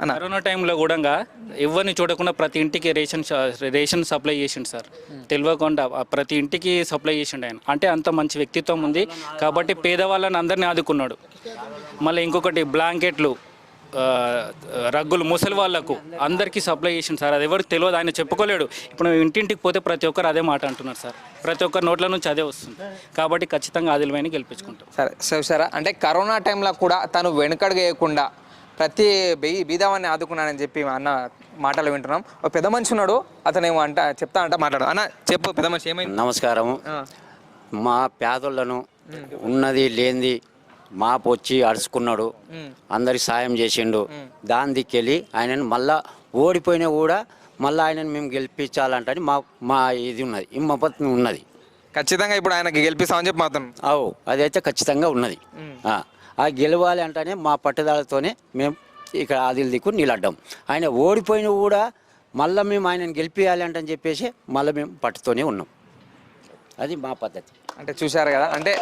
అన్న. కరోనా టైంలో కూడా ఎవరిని చూడకుండా ప్రతి ఇంటికి రేషన్ రేషన్ సప్లై చేసిండు సార్. తెలియకుండా ప్రతి ఇంటికి సప్లై చేసిండు ఆయన. అంటే అంత మంచి వ్యక్తిత్వం ఉంది. కాబట్టి పేదవాళ్ళని అందరినీ ఆదుకున్నాడు. మళ్ళీ ఇంకొకటి బ్లాంకెట్లు. రగ్గులు ముసలి వాళ్ళకు అందరికీ సప్లై చేసిండు సార్. అది ఎవరికి తెలియదు ఆయన చెప్పుకోలేడు. ఇప్పుడు మేము ఇంటింటికి పోతే ప్రతి ఒక్కరు అదే మాట అంటున్నారు సార్. ప్రతి ఒక్కరి నోట్ల నుంచి అదే వస్తుంది. కాబట్టి ఖచ్చితంగా ఆదిలమైన గెలిపించుకుంటాం. సరే చూసారా అంటే కరోనా టైంలో కూడా తను వెనుకడుగు వేయకుండా ప్రతి బీ బీదావాన్ని ఆదుకున్నానని చెప్పి అన్న మాటలు వింటున్నాం. ఒక పెద్ద మనిషి ఉన్నాడు అతను ఏమో అంట చెప్తా అంట మాట్లాడు. అన్న చెప్పు పెద్ద మనిషి ఏమైంది? నమస్కారము. ఆ, మా పేదోళ్ళను ఉన్నది లేనిది మాపు వచ్చి అరుచుకున్నాడు. అందరికి సాయం చేసిండు. దాని దిక్కెళ్ళి ఆయనను మళ్ళా ఓడిపోయినా కూడా మళ్ళీ ఆయనను మేము గెలిపించాలంటని మా మా ఇది ఉన్నది ఇమ్మపత్ని ఉన్నది. ఖచ్చితంగా ఇప్పుడు ఆయనకి గెలిపిస్తామని చెప్పి మాత్రం. అవు అదైతే ఖచ్చితంగా ఉన్నది. ఆ, గెలవాలి అంటేనే మా పట్టుదలతోనే మేము ఇక్కడ ఆదిల్ దిక్కు నిలడ్డాం. ఆయన ఓడిపోయినా కూడా మళ్ళీ మేము ఆయనను గెలిపించాలి అంటని చెప్పేసి మళ్ళీ మేము పట్టుతోనే ఉన్నాం. అది మా పద్ధతి. అంటే చూశారు కదా? అంటే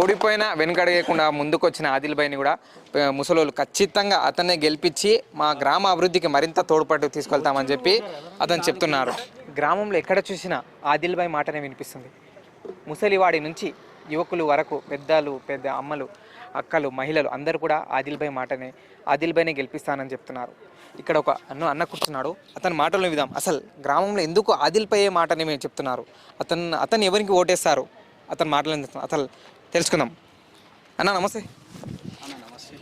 ఓడిపోయిన వెనుకడగకుండా ముందుకు వచ్చిన కూడా ముసలోళ్ళు ఖచ్చితంగా అతన్నే గెలిపించి మా గ్రామ అభివృద్ధికి మరింత తోడ్పాటు తీసుకెళ్తామని చెప్పి అతను చెప్తున్నారు. గ్రామంలో ఎక్కడ చూసినా ఆదిల్బాయ్ మాటనే వినిపిస్తుంది. ముసలివాడి నుంచి యువకులు వరకు పెద్దలు పెద్ద అమ్మలు అక్కలు మహిళలు అందరూ కూడా ఆదిల్బాయ్ మాటనే ఆదిల్బాయ్నే గెలిపిస్తానని చెప్తున్నారు. ఇక్కడ ఒక అన్న అన్న కూర్చున్నాడు. అతని మాటలను విధాం అసలు గ్రామంలో ఎందుకు ఆదిల్పై మాటని మేము చెప్తున్నారు? అతను అతను ఎవరికి ఓటేస్తారు? అతని మాటలు అసలు తెలుసుకుందాం. అన్న నమస్తే.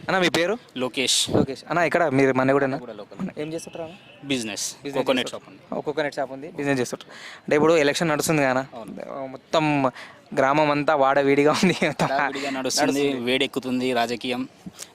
అన్న మీ పేరు? లోకేష్. లోకేష్. అన్న ఇక్కడ మీరు మన కూడా ఏం చేస్తుంటారు బిజినెస్. కోకోనట్ షాప్ ఉంది. కోకోనట్ షాప్ ఉంది. బిజినెస్ చేస్తుంటారు. అంటే ఇప్పుడు ఎలక్షన్ నడుస్తుంది కదా మొత్తం గ్రామం అంతా వాడవీడిగా ఉంది. నడుస్తుంది వేడెక్కుతుంది రాజకీయం.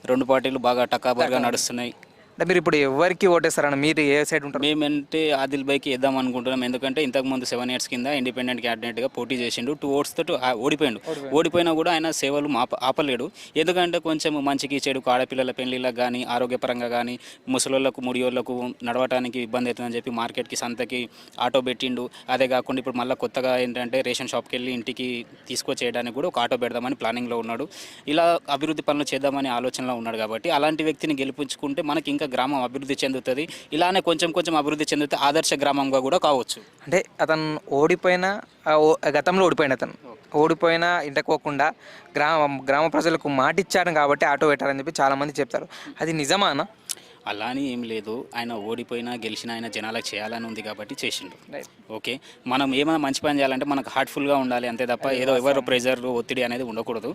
రెండు పార్టీలు బాగా టకాబర్గా నడుస్తున్నాయి. అంటే మీరు ఇప్పుడు ఎవరికి ఓటేస్తారన్న మీరు ఏ సైడ్ ఉంటారు? మేమంటే ఆదిల్ బైకి వేద్దాం అనుకుంటున్నాం. ఎందుకంటే ఇంతకు ముందు సెవెన్ ఇయర్స్ కింద ఇండిపెండెంట్ క్యాండిడేట్గా పోటీ చేసిండు. టూ ఓట్స్ తోటి ఓడిపోయిండు. ఓడిపోయినా కూడా ఆయన సేవలు ఆపలేడు. ఎందుకంటే కొంచెం మంచికి చెడుకు ఆడపిల్లల పెళ్ళిళ్ళకి కానీ ఆరోగ్యపరంగా కానీ ముసలోళ్ళకు ముడియోళ్ళకు నడవటానికి ఇబ్బంది అవుతుందని చెప్పి మార్కెట్కి సంతకి ఆటో పెట్టిండు. అదే కాకుండా ఇప్పుడు మళ్ళీ కొత్తగా ఏంటంటే రేషన్ షాప్కి వెళ్ళి ఇంటికి తీసుకొచ్చేయడానికి కూడా ఒక ఆటో పెడదామని ప్లానింగ్లో ఉన్నాడు. ఇలా అభివృద్ధి పనులు చేద్దామని ఆలోచనలో ఉన్నాడు కాబట్టి అలాంటి వ్యక్తిని గెలిపించుకుంటే మనకి ఇంకా గ్రామం అభివృద్ధి చెందుతుంది. ఇలానే కొంచెం కొంచెం అభివృద్ధి చెందితే ఆదర్శ గ్రామంగా కూడా కావచ్చు. అంటే అతను ఓడిపోయిన గతంలో ఓడిపోయిన అతను. ఓడిపోయినా ఇంటకోకుండా గ్రామ గ్రామ ప్రజలకు మాటిచ్చారు కాబట్టి ఆటో పెట్టారని చెప్పి చాలా మంది చెప్తారు. అది నిజమా అన్న అలా అని ఏం లేదు. ఆయన ఓడిపోయినా గెలిచినా ఆయన జనాలకు చేయాలని ఉంది కాబట్టి చేసిండు. ఓకే. మనం ఏమైనా మంచి పని చేయాలంటే మనకు హార్ట్ఫుల్గా ఉండాలి అంతే తప్ప ఏదో ఎవరు ప్రెజర్ ఒత్తిడి అనేది ఉండకూడదు.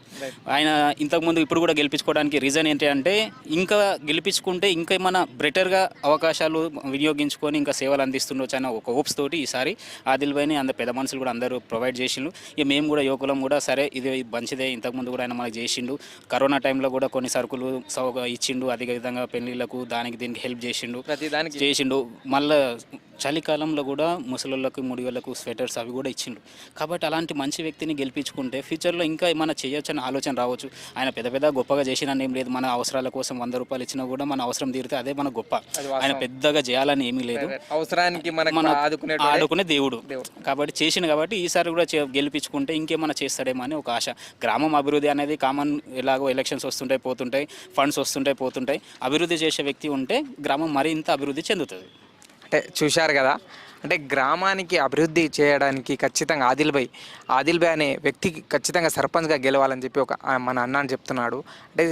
ఆయన ఇంతకుముందు ఇప్పుడు కూడా గెలిపించుకోవడానికి రీజన్ ఏంటి అంటే ఇంకా గెలిపించుకుంటే ఇంకా ఏమైనా బెటర్గా అవకాశాలు వినియోగించుకొని ఇంకా సేవలు అందిస్తుండొచ్చు అన్న ఒక హోప్స్ తోటి ఈసారి ఆదిల్ భాయ్ని అందరు పెద్ద మనుషులు కూడా అందరూ ప్రొవైడ్ చేసిండు. ఇక మేము కూడా యువకులం కూడా సరే ఇది మంచిదే. ఇంతకుముందు కూడా ఆయన మనకు చేసిండు. కరోనా టైంలో కూడా కొన్ని సరుకులు ఇచ్చిండు. అదే విధంగా పెళ్ళిళ్ళకు దానికి దీనికి హెల్ప్ చేసిండు. ప్రతి దానికి. చేసిండు. మళ్ళా చలికాలంలో కూడా ముసలోళ్ళకు ముడిగోళ్ళకు స్వెటర్స్ అవి కూడా ఇచ్చిండు కాబట్టి అలాంటి మంచి వ్యక్తిని గెలిపించుకుంటే ఫ్యూచర్లో ఇంకా ఏమైనా చేయొచ్చని ఆలోచన రావచ్చు. ఆయన పెద్ద పెద్ద గొప్పగా చేసిన ఏం లేదు. మన అవసరాల కోసం వంద రూపాయలు ఇచ్చినా కూడా మన అవసరం తీరితే అదే మన గొప్ప. ఆయన పెద్దగా చేయాలని ఏమీ లేదు. అవసరానికి మన ఆడుకునే దేవుడు. కాబట్టి చేసిండు కాబట్టి ఈసారి కూడా గెలిపించుకుంటే ఇంకేమైనా చేస్తాడేమో అని ఒక ఆశ. గ్రామం అభివృద్ధి అనేది కామన్ ఎలాగో ఎలక్షన్స్ వస్తుంటాయి పోతుంటాయి ఫండ్స్ వస్తుంటాయి పోతుంటాయి. అభివృద్ధి చేసే వ్యక్తి ఉంటే గ్రామం మరింత అభివృద్ధి చెందుతుంది. అంటే చూశారు కదా అంటే గ్రామానికి అభివృద్ధి చేయడానికి ఖచ్చితంగా ఆదిల్ భాయ్ ఆదిల్ భాయ్ అనే వ్యక్తికి ఖచ్చితంగా సర్పంచ్గా గెలవాలని చెప్పి ఒక మన అన్న అని చెప్తున్నాడు. అంటే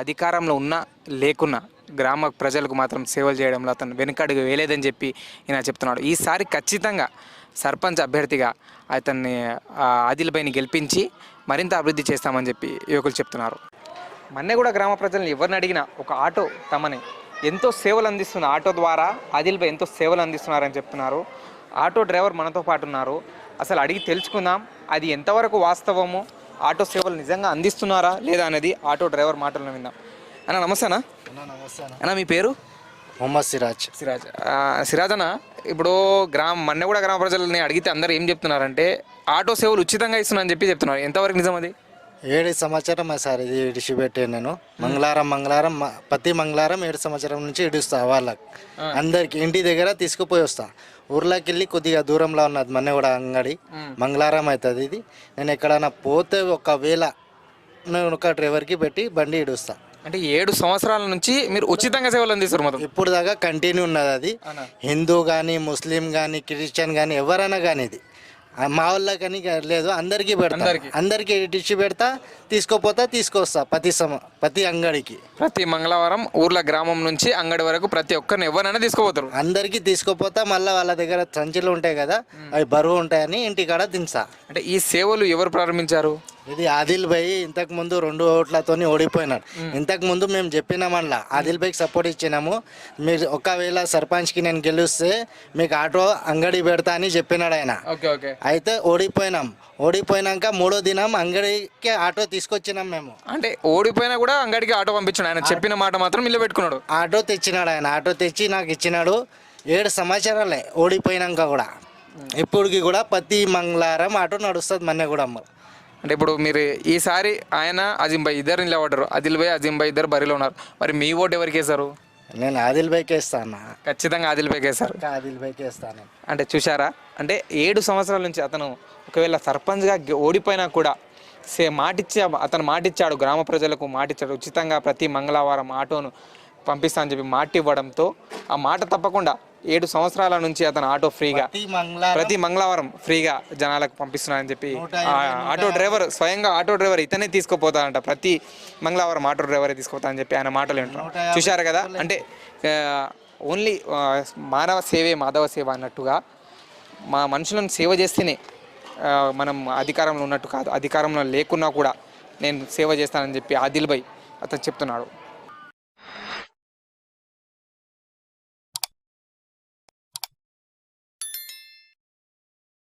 అధికారంలో ఉన్న లేకున్నా గ్రామ ప్రజలకు మాత్రం సేవలు చేయడంలో అతను వెనుకడుగు వేయలేదని చెప్పి ఈయన చెప్తున్నాడు. ఈసారి ఖచ్చితంగా సర్పంచ్ అభ్యర్థిగా అతన్ని ఆదిల్బైని ఆదిల్ భాయ్ని గెలిపించి మరింత అభివృద్ధి చేస్తామని చెప్పి యువకులు చెప్తున్నారు. మన్నెగూడ గ్రామ ప్రజలను ఎవరిని అడిగినా ఒక ఆటో తమని ఎంతో సేవలు అందిస్తున్న ఆటో ద్వారా ఆదిల్ భాయ్ ఎంతో సేవలు అందిస్తున్నారని చెప్తున్నారు. ఆటో డ్రైవర్ మనతో పాటు ఉన్నారు. అసలు అడిగి తెలుసుకుందాం అది ఎంతవరకు వాస్తవమో? ఆటో సేవలు నిజంగా అందిస్తున్నారా లేదా అనేది ఆటో డ్రైవర్ మాటలను విందాం. అన్న నమస్తే అన్న. అన్న మీ పేరు? మొహమ్మద్ సిరాజ్. సిరాజ్. సిరాజ్ అన్న ఇప్పుడు గ్రామ మొన్న కూడా గ్రామ ప్రజలని అడిగితే అందరు ఏం చెప్తున్నారంటే ఆటో సేవలు ఉచితంగా ఇస్తున్నా అని చెప్పి చెప్తున్నారు. ఎంతవరకు నిజం అది? ఏడు సంవత్సరం సార్ ఇది ఇడిచిపెట్టాను నేను. మంగళవారం మంగళవారం మ- ప్రతి మంగళవారం ఏడు సంవత్సరం నుంచి ఇడుస్తా వాళ్ళకి. అందరికి ఇంటి దగ్గర తీసుకుపోయి వస్తా. ఊర్లోకి వెళ్ళి కొద్దిగా దూరంలో ఉన్నది మొన్న కూడా అంగడి. మంగళవారం అవుతుంది ఇది. నేను ఎక్కడైనా పోతే ఒకవేళ నేను ఒక డ్రైవర్కి పెట్టి బండి ఇడుస్తా అంటే ఏడు సంవత్సరాల నుంచి మీరు ఉచితంగా సేవలు అందిస్తారు మొత్తం? ఇప్పుడు దాకా కంటిన్యూ ఉన్నది అది. హిందూ కానీ ముస్లిం కానీ క్రిస్టియన్ కానీ ఎవరైనా కానీ ఇది. మా వాళ్ళకని లేదు. అందరికీ పెడతా. అందరికీ. ఇచ్చి పెడతా తీసుకోపోతా తీసుకొస్తా ప్రతి సమ ప్రతి అంగడికి. ప్రతి మంగళవారం ఊర్ల గ్రామం నుంచి అంగడి వరకు ప్రతి ఒక్కరిని ఎవరైనా తీసుకోపోతారు. అందరికీ తీసుకుపోతా మళ్ళీ వాళ్ళ దగ్గర సంచులు ఉంటాయి కదా అవి బరువు ఉంటాయని ఇంటికాడ దించా అంటే ఈ సేవలు ఎవరు ప్రారంభించారు? ఇది ఆదిల్ భాయ్ ఇంతకు ముందు రెండు ఓట్లతోని ఓడిపోయినాడు. ఇంతకు ముందు మేము చెప్పినామల్లా ఆదిల్ భాయ్కి సపోర్ట్ ఇచ్చినాము. మీరు ఒకవేళ సర్పంచ్కి నేను గెలిస్తే మీకు ఆటో అంగడి పెడతా అని చెప్పినాడు ఆయన. Okay okay. అయితే ఓడిపోయినాం. ఓడిపోయినాక మూడో దినం అంగడికి ఆటో తీసుకొచ్చినాం మేము. అంటే ఓడిపోయినా కూడా అంగడికి ఆటో పంపించాడు ఆయన. చెప్పిన మాట మాత్రం ఇల్లు పెట్టుకున్నాడు ఆటో తెచ్చినాడు ఆయన. ఆటో తెచ్చి నాకు ఇచ్చినాడు. ఏడు సంవత్సరాలే ఓడిపోయినాక కూడా. ఇప్పటికి కూడా ప్రతి మంగళవారం ఆటో నడుస్తుంది మొన్న కూడా అమ్మ అంటే ఇప్పుడు మీరు ఈసారి ఆయన అజిం భాయ్ ఇద్దరు నిలబడ్డారు. ఆదిల్ భాయ్ అజిం భాయ్ ఇద్దరు బరిలో ఉన్నారు. మరి మీ ఓటు ఎవరికి వేశారు? నేను ఆదిల్ భాయ్కి వేస్తాను ఖచ్చితంగా ఆదిల్ భాయ్కి వేశారు. ఆదిల్ భాయ్కి వేస్తాను అంటే చూశారా? అంటే ఏడు సంవత్సరాల నుంచి అతను ఒకవేళ సర్పంచ్గా గె- ఓడిపోయినా కూడా సే మాటిచ్చే అతను మాటిచ్చాడు. గ్రామ ప్రజలకు మాటిచ్చాడు. ఉచితంగా ప్రతి మంగళవారం ఆటోను పంపిస్తా అని చెప్పి మాట ఇవ్వడంతో ఆ మాట తప్పకుండా ఏడు సంవత్సరాల నుంచి అతను ఆటో ఫ్రీగా ప్రతి మంగళవారం ఫ్రీగా జనాలకు పంపిస్తున్నానని చెప్పి ఆటో డ్రైవర్ స్వయంగా ఆటో డ్రైవర్ ఇతనే తీసుకుపోతాడంట. ప్రతి మంగళవారం ఆటో డ్రైవరే తీసుకుపోతానని చెప్పి ఆయన మాటలు వింటున్నాం. చూశారు కదా? అంటే ఓన్లీ మానవ సేవే మాధవ సేవ అన్నట్టుగా మా మనుషులను సేవ చేస్తేనే మనం అధికారంలో ఉన్నట్టు కాదు. అధికారంలో లేకున్నా కూడా నేను సేవ చేస్తానని చెప్పి ఆదిల్ భాయ్ అతను చెప్తున్నాడు.